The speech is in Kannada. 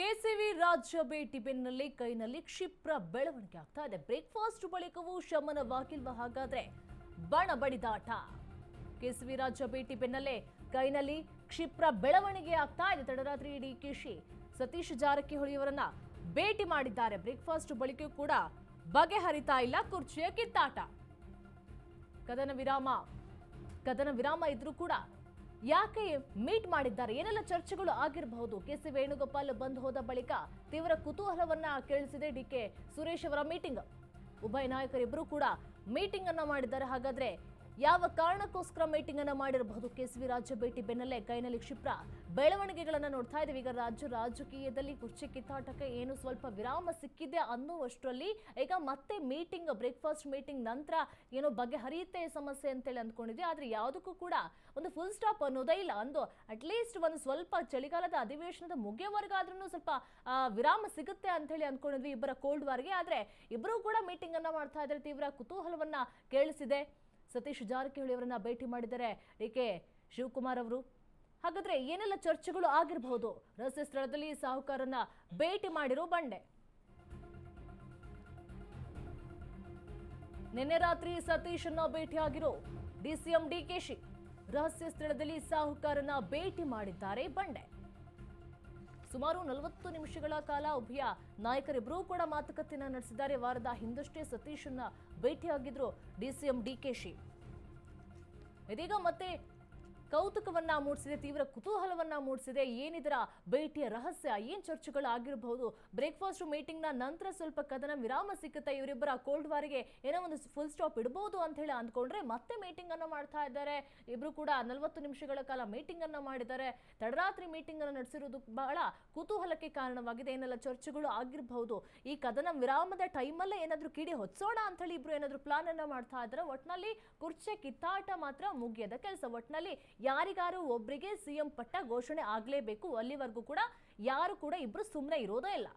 ಕೆಸಿವಿ ರಾಜ್ಯ ಭೇಟಿ ಬೆನ್ನಲ್ಲಿ ಕೈನಲ್ಲಿ ಕ್ಷಿಪ್ರ ಬೆಳವಣಿಗೆ ಆಗ್ತಾ ಇದೆ. ಬ್ರೇಕ್ಫಾಸ್ಟ್ ಬಳಿಕವೂ ಶಮನವಾಗಿಲ್ವ ಹಾಗಾದ್ರೆ? ಬಣ ಬಡಿದಾಟ. ಕೆಸಿವಿ ರಾಜ್ಯ ಭೇಟಿ ಬೆನ್ನಲ್ಲೇ ಕೈನಲ್ಲಿ ಕ್ಷಿಪ್ರ ಬೆಳವಣಿಗೆ ಆಗ್ತಾ ಇದೆ. ತಡರಾತ್ರಿ ಡಿಕೆಶಿ ಸತೀಶ್ ಜಾರಕಿಹೊಳಿಯವರನ್ನ ಭೇಟಿ ಮಾಡಿದ್ದಾರೆ. ಬ್ರೇಕ್ಫಾಸ್ಟ್ ಬಳಿಕ ಕೂಡ ಬಗೆಹರಿತಾ ಇಲ್ಲ. ಕುರ್ಚಿಯ ಕಿತ್ತಾಟ. ಕದನ ವಿರಾಮ ಕದನ ವಿರಾಮ ಇದ್ರೂ ಕೂಡ ಯಾಕೆ ಮೀಟ್ ಮಾಡಿದ್ದಾರೆ? ಏನೆಲ್ಲ ಚರ್ಚೆಗಳು ಆಗಿರಬಹುದು? ಕೆ ಸಿ ವೇಣುಗೋಪಾಲ್ ಬಂದು ಹೋದ ಬಳಿಕ ತೀವ್ರ ಕುತೂಹಲವನ್ನ ಕೇಳಿಸಿದೆ ಡಿ ಕೆ ಸುರೇಶ್ ಅವರ ಮೀಟಿಂಗ್. ಉಭಯ ನಾಯಕರಿಬ್ಬರು ಕೂಡ ಮೀಟಿಂಗ್ ಅನ್ನ ಮಾಡಿದ್ದಾರೆ. ಹಾಗಾದ್ರೆ ಯಾವ ಕಾರಣಕ್ಕೋಸ್ಕರ ಮೀಟಿಂಗ್ ಅನ್ನು ಮಾಡಿರಬಹುದು? ಕೆಸಿವಿ ರಾಜ್ಯ ಭೇಟಿ ಬೆನ್ನಲ್ಲೇ ಕೈನಲ್ಲಿ ಕ್ಷಿಪ್ರ. ಬೆಳವಣಿಗೆಗಳನ್ನು ನೋಡ್ತಾ ಇದ್ದೀವಿ. ಈಗ ರಾಜ್ಯ ರಾಜಕೀಯದಲ್ಲಿ ಕುರ್ಚಿ ಕಿತ್ತಾಟಕ್ಕೆ ಏನು ಸ್ವಲ್ಪ ವಿರಾಮ ಸಿಕ್ಕಿದೆ ಅನ್ನುವಷ್ಟರಲ್ಲಿ ಈಗ ಮತ್ತೆ ಮೀಟಿಂಗ್, ಬ್ರೇಕ್ಫಾಸ್ಟ್ ಮೀಟಿಂಗ್ ನಂತರ ಏನೋ ಬಗೆಹರಿಯುತ್ತೆ ಸಮಸ್ಯೆ ಅಂತೇಳಿ ಅಂದ್ಕೊಂಡಿದ್ವಿ. ಆದ್ರೆ ಯಾವುದಕ್ಕೂ ಕೂಡ ಒಂದು ಫುಲ್ ಸ್ಟಾಪ್ ಅನ್ನೋದೇ ಇಲ್ಲ. ಅಂದು ಅಟ್ಲೀಸ್ಟ್ ಒಂದು ಸ್ವಲ್ಪ ಚಳಿಗಾಲದ ಅಧಿವೇಶನದ ಮುಗಿಯವರೆಗಾದ್ರೂ ಸ್ವಲ್ಪ ವಿರಾಮ ಸಿಗುತ್ತೆ ಅಂತ ಹೇಳಿ ಅಂದ್ಕೊಂಡಿದ್ವಿ ಇಬ್ಬರ ಕೋಲ್ಡ್ ವಾರ್ಗೆ ಆದ್ರೆ ಇಬ್ಬರೂ ಕೂಡ ಮೀಟಿಂಗ್ ಅನ್ನ ಮಾಡ್ತಾ ಇದ್ದಾರೆ. ತೀವ್ರ ಕುತೂಹಲವನ್ನ ಕೇಳಿಸಿದೆ. ಸತೀಶ್ ಜಾರಕಿಹೊಳಿ ಅವರನ್ನ ಭೇಟಿ ಮಾಡಿದ್ದಾರೆ. ಏಕೆ? ಶಿವಕುಮಾರ್ ಅವರು? ಹಾಗಾದ್ರೆ ಏನೆಲ್ಲ ಚರ್ಚೆಗಳು ಆಗಿರಬಹುದು? ರಹಸ್ಯ ಸ್ಥಳದಲ್ಲಿ ಸಾಹುಕಾರನ್ನ ಭೇಟಿ ಮಾಡಿರೋ ಬಂಡೆ. ನಿನ್ನೆ ರಾತ್ರಿ ಸತೀಶನ್ನ ಭೇಟಿಯಾಗಿರೋ ಡಿಸಿಎಂ ಡಿಕೆಶಿ ರಹಸ್ಯ ಸ್ಥಳದಲ್ಲಿ ಸಾಹುಕಾರನ ಭೇಟಿ ಮಾಡಿದ್ದಾರೆ ಬಂಡೆ. ಸುಮಾರು ನಲವತ್ತು ನಿಮಿಷಗಳ ಕಾಲ ಉಭಯ ನಾಯಕರಿಬ್ಬರೂ ಕೂಡ ಮಾತುಕತೆಯನ್ನು ನಡೆಸಿದ್ದಾರೆ. ವಾರದ ಹಿಂದಷ್ಟೇ ಸತೀಶನ್ನ ಭೇಟಿಯಾಗಿದ್ರು ಡಿಸಿಎಂ ಡಿಕೆಶಿ ಇದೀಗ ಮತ್ತೆ ಕೌತುಕವನ್ನ ಮೂಡಿಸಿದೆ, ತೀವ್ರ ಕುತೂಹಲವನ್ನ ಮೂಡಿಸಿದೆ. ಏನಿದರ ಭೇಟಿಯ ರಹಸ್ಯ, ಏನ್ ಚರ್ಚೆಗಳು ಆಗಿರಬಹುದು ಬ್ರೇಕ್ಫಾಸ್ಟ್ ಮೀಟಿಂಗ್ನ ನಂತರ ಸ್ವಲ್ಪ ಕದನ ವಿರಾಮ ಸಿಕ್ಕುತ್ತೆ ಇವರಿಬ್ಬರ ಕೋಲ್ಡ್ ವಾರಿಗೆ ಏನೋ ಒಂದು ಫುಲ್ ಸ್ಟಾಪ್ ಇಡಬಹುದು ಅಂತ ಹೇಳಿ ಅಂದ್ಕೊಂಡ್ರೆ ಮತ್ತೆ ಮೀಟಿಂಗ್ ಅನ್ನು ಮಾಡ್ತಾ ಇದ್ದಾರೆ. ಇಬ್ರು ಕೂಡ ನಲವತ್ತು ನಿಮಿಷಗಳ ಕಾಲ ಮೀಟಿಂಗ್ ಅನ್ನು ಮಾಡಿದ್ದಾರೆ. ತಡರಾತ್ರಿ ಮೀಟಿಂಗ್ ಅನ್ನು ನಡೆಸಿರುವುದು ಬಹಳ ಕುತೂಹಲಕ್ಕೆ ಕಾರಣವಾಗಿದೆ. ಏನೆಲ್ಲ ಚರ್ಚೆಗಳು ಆಗಿರಬಹುದು? ಈ ಕದನ ವಿರಾಮದ ಟೈಮಲ್ಲೇ ಏನಾದ್ರೂ ಕಿಡಿ ಹೊತ್ಸೋಣ ಅಂತ ಹೇಳಿ ಇಬ್ರು ಏನಾದ್ರೂ ಪ್ಲಾನ್ ಅನ್ನ ಮಾಡ್ತಾ ಇದ್ದಾರೆ. ಒಟ್ನಲ್ಲಿ ಕುರ್ಚೆ ಕಿತ್ತಾಟ ಮಾತ್ರ ಮುಗಿಯದ ಕೆಲಸ. ಒಟ್ನಲ್ಲಿ ಯಾರಿಗಾರು ಒಬ್ರಿಗೆ ಸಿಎಂ ಪಟ್ಟ ಘೋಷಣೆ ಆಗ್ಲೇಬೇಕು ಅಲ್ಲಿವರೆಗೂ ಕೂಡ ಯಾರು ಕೂಡ ಇಬ್ರು ಸುಮ್ಮನೆ ಇರೋದೇ ಇಲ್ಲ.